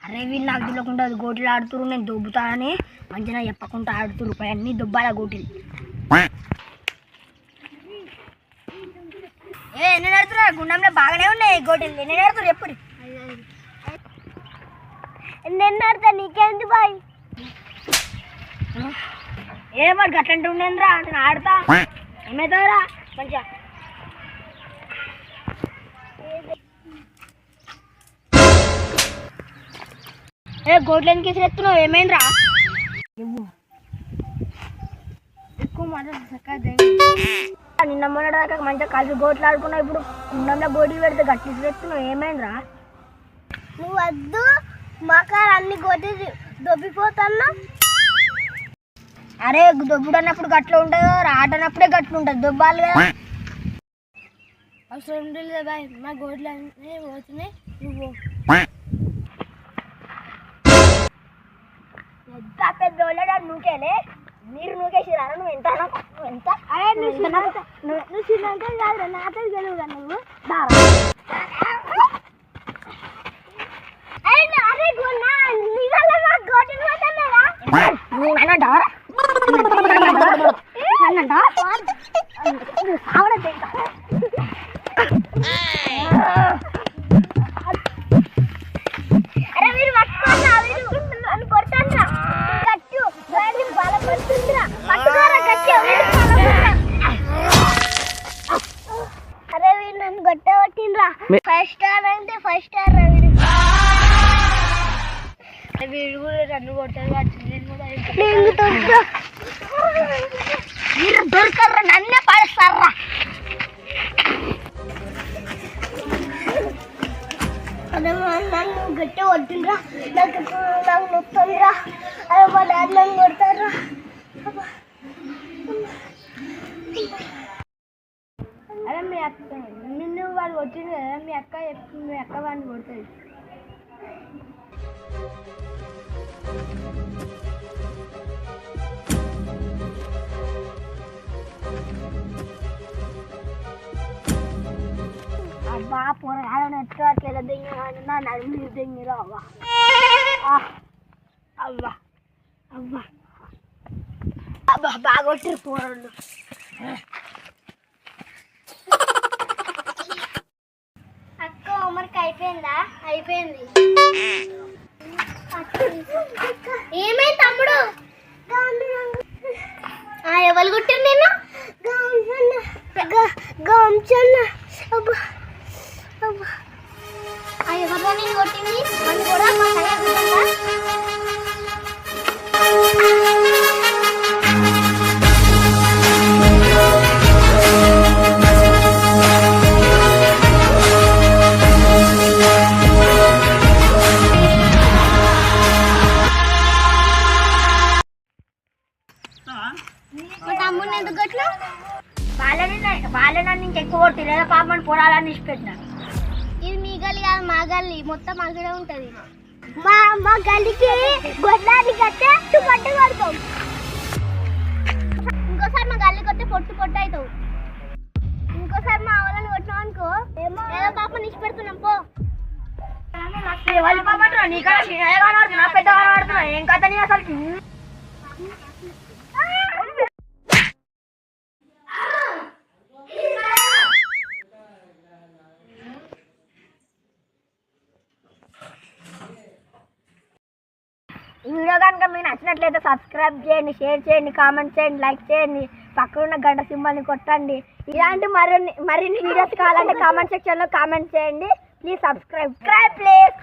అరే వీళ్ళు నాకు తెలియకుండా అది గోటిలు ఆడుతురు నేను దొబ్బుతా అని మంచిగా చెప్పకుండా ఆడుతురు అన్ని దొబ్బాల గోటిలు. ఏ ఎన్ని నడుతున్నా గుండంలో బాగానే ఉన్నాయి గోటిలు. ఎన్ని నడుతున్నారు ఎప్పుడు? ఎన్ని నడుతా నీకేంది బాయ్? ఏ మరి గట్లంటే ఉండేంద్రా నేను ఆడతా. ఏమవుతారా మంచిగా. ఏ గోట్లు ఎందుకు ఎత్తున్నావు? ఏమైందిరా? ఎక్కువ మాట్లాడు నిన్న మొన్న దాకా మంచిగా కలిసి గోట్లు ఆడుకున్నావు ఇప్పుడు కుండంలో గోడీలు పెడితే గట్టి ఎత్తున్నావు. ఏమైందిరా? నువ్వు వద్దు మకాలు అన్ని గొడ్డి దొబ్బిపోతున్నా అరే దొబ్బుడు అన్నప్పుడు గట్ల ఉంటుంది ఆటనప్పుడే గట్లు ఉంటుంది దొబ్బాలి కదా. అవసరం బాయ్ మా గోడ్లు అన్నీ పోతున్నాయి నువ్వు ఎంత పెద్ద వాళ్ళడా నువ్వుకేలే మీరు నూకేసిరా నువ్వు ఎంత? నువ్వు ఎంత? అరే నువ్వు నువ్వు చిన్నంటే కాదు నాతో తెలియదు కదా నువ్వు. అరే గున్నా నిజంగా మా గోటిని పోతున్నారా నువ్వు ఆవిడ తింటా అరే మీరు పట్టుకోండి మీరు నన్ను కొడతాండ్రా. కట్టు వాడిని బలపడుతుందిరా పట్టుకోరా కట్టు అరే వీడు నన్ను కొట్టబట్టిండ్రా ఫైవ్ స్టార్ అంటే ఫైవ్ స్టార్ రా వీడు. వీడు కూడా నన్ను కొట్టారు నేను కూడా దొరకర్రా నన్నే పడేస్తారా నన్ను గట్టి కొట్టిండ్రా. నాకు నాకు నొప్పిందిరా. అదే మా డాడీ నన్ను కొడతారా అదే మీ అక్క నిన్ను వాడు కొట్టింది కదా మీ అక్క మీ అక్క వాడిని కొడుతుంది అబ్బా పోరాలను ఎత్తుకోవట్లేదు దింగి నా నడుము దింగిరా అవ్వ అవ్వ అవ్వ అబ్బా బాగా కొట్టారు పోరాళ్ళు అక్క హోంవర్క్ అయిపోయిందా అయిపోయింది ఏమై తమ్ముడు ఎవరు కుట్టారు నేను గంచన్న అబ్బా అబ్బా ఎవరు నేను కొట్టింది మన కూడా మా వాళ్ళని వాళ్ళని నుంచి ఎక్కువ కొట్టి లేదా పాపని పొలాలని ఇచ్చిపెట్టినా కాదు మా గల్లి మొత్తం అక్కడే ఉంటది. మా మా గల్లికి గొడ్లాన్ని కట్టే పట్టు పడతాం ఇంకోసారి మా గల్లి కొట్టే పొట్టు పొట్టు అవుతావు. ఇంకోసారి మా ఆవులను కొట్టినాం అనుకో ఏదో పాప నిష్పెడుతున్నాం పెడుతున్నాం పో వాళ్ళ పాప నీకన్నా చిన్నగా కనబడుతున్నా పెద్దగా కనబడుతున్నా ఏం కథ నీ అసలు వీడియో కనుక మీకు నచ్చినట్లయితే సబ్స్క్రైబ్ చేయండి షేర్ చేయండి కామెంట్ చేయండి లైక్ చేయండి. పక్కన ఉన్న గంట సింబల్ని కొట్టండి. ఇలాంటి మరిన్ని మరిన్ని వీడియోస్ కావాలంటే కామెంట్ సెక్షన్లో కామెంట్ చేయండి. Please subscribe subscribe please